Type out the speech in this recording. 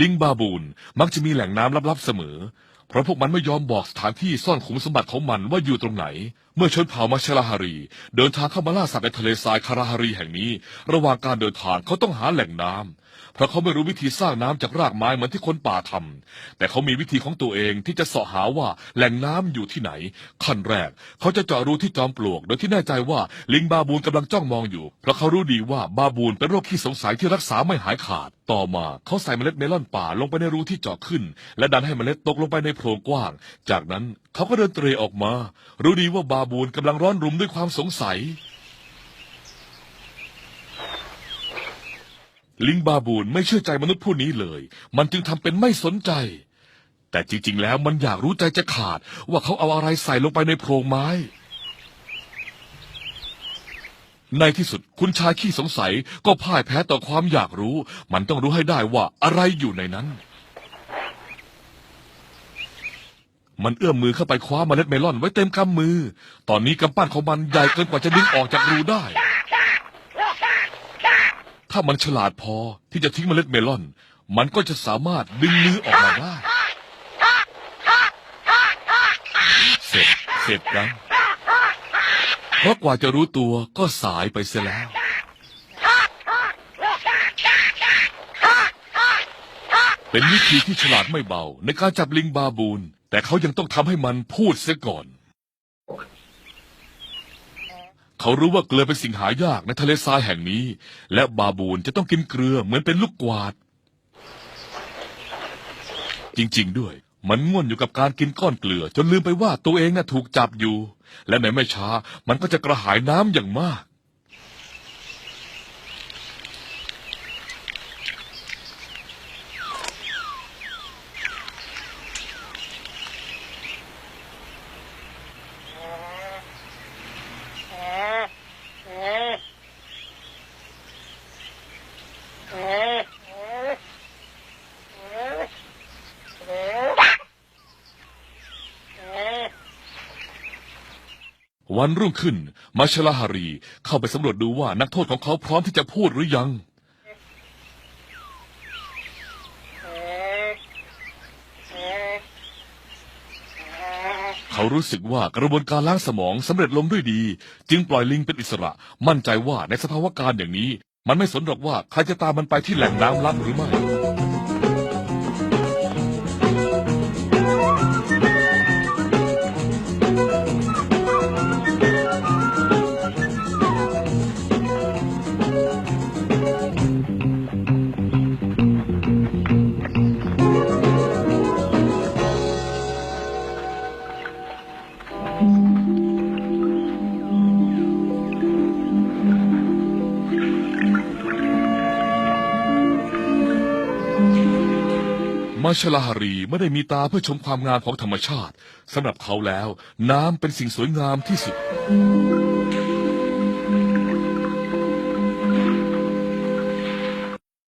ลิงบาบูนมักจะมีแหล่งน้ำลับๆเสมอ เพราะพวกมันไม่ยอมบอกสถานที่ซ่อนขุมสมบัติของมันว่าอยู่ตรงไหน มื่อชนเผ่ามาชลาฮารี เดินทางเข้ามาล่าสัตว์ในทะเลทรายคาราฮารีแห่งนี้ ระหว่างการเดินทางเขาต้องหาแหล่งน้ำเพราะเขาไม่รู้วิธีสร้างน้ำจากรากไม้เหมือนที่คนป่าทำแต่เขามีวิธีของตัวเองที่จะเสาะหาว่าแหล่งน้ำอยู่ที่ไหน ขั้นแรก เขาจะเจาะรูที่จอมปลวก โดยที่แน่ใจว่าลิงบาบูนกำลังจ้องมองอยู่ เพราะเขารู้ดีว่าบาบูนเป็นโรคขี้สงสัยที่รักษาไม่หายขาด ต่อมาเขาใส่เมล็ดเมลอนป่าลงไปในรูที่เจาะขึ้น และดันให้เมล็ดตกลงไปในโพรงกว้าง จากนั้นเขาก็เดินเตรออกมา รู้ดีว่าบาบูนกำลังร้อนรุมด้วยความสงสัย ลิงบาบูนไม่เชื่อใจมนุษย์ผู้นี้เลย มันจึงทำเป็นไม่สนใจ แต่จริง ๆ แล้วมันอยากรู้ใจจะขาด ว่าเขาเอาอะไรใส่ลงไปในโพรงไม้ ในที่สุดคุณชายขี้สงสัยก็พ่ายแพ้ต่อความอยากรู้ มันต้องรู้ให้ได้ว่าอะไรอยู่ในนั้น มันเอื้อมมือเข้าไปคว้าเมล็ดเมลอนไว้เต็มกำมือ ตอนนี้กำปั้นของมันใหญ่เกินกว่าจะดึงออกจากรูได้ ถ้ามันฉลาดพอที่จะทิ้งเมล็ดเมลอน มันก็จะสามารถดึงมือออกมาได้ เสร็จ เสร็จนเพราะกว่าจะรู้ตัวก็สายไปเสียแล้วเป็นวิธีที่ฉลาดไม่เบาในการจับลิงบาบูน แต่เขายังต้องทำให้มันพูดเสียก่อน เขารู้ว่าเกลือเป็นสิ่งหายากในทะเลทรายแห่งนี้ และบาบูนจะต้องกินเกลือเหมือนเป็นลูกกวาด จริงๆด้วย มันง่วนอยู่กับการกินก้อนเกลือ จนลืมไปว่าตัวเองน่ะถูกจับอยู่ และในไม่ช้ามันก็จะกระหายน้ำอย่างมาก วันรุ่งขึ้นมาชลาฮารีเข้าไปสำรวจดูว่านักโทษของเขาพร้อมที่จะพูดหรือยัง เขารู้สึกว่ากระบวนการล้างสมองสำเร็จลงด้วยดี จึงปล่อยลิงเป็นอิสระ มั่นใจว่าในสภาวะการอย่างนี้ มันไม่สนหรอกว่าใครจะตามมันไปที่แหล่งน้ำลับหรือไม่ มาชลาฮารีไม่ได้มีตาเพื่อชมความงามของธรรมชาติสำหรับเขาแล้ว น้ำเป็นสิ่งสวยงามที่สุด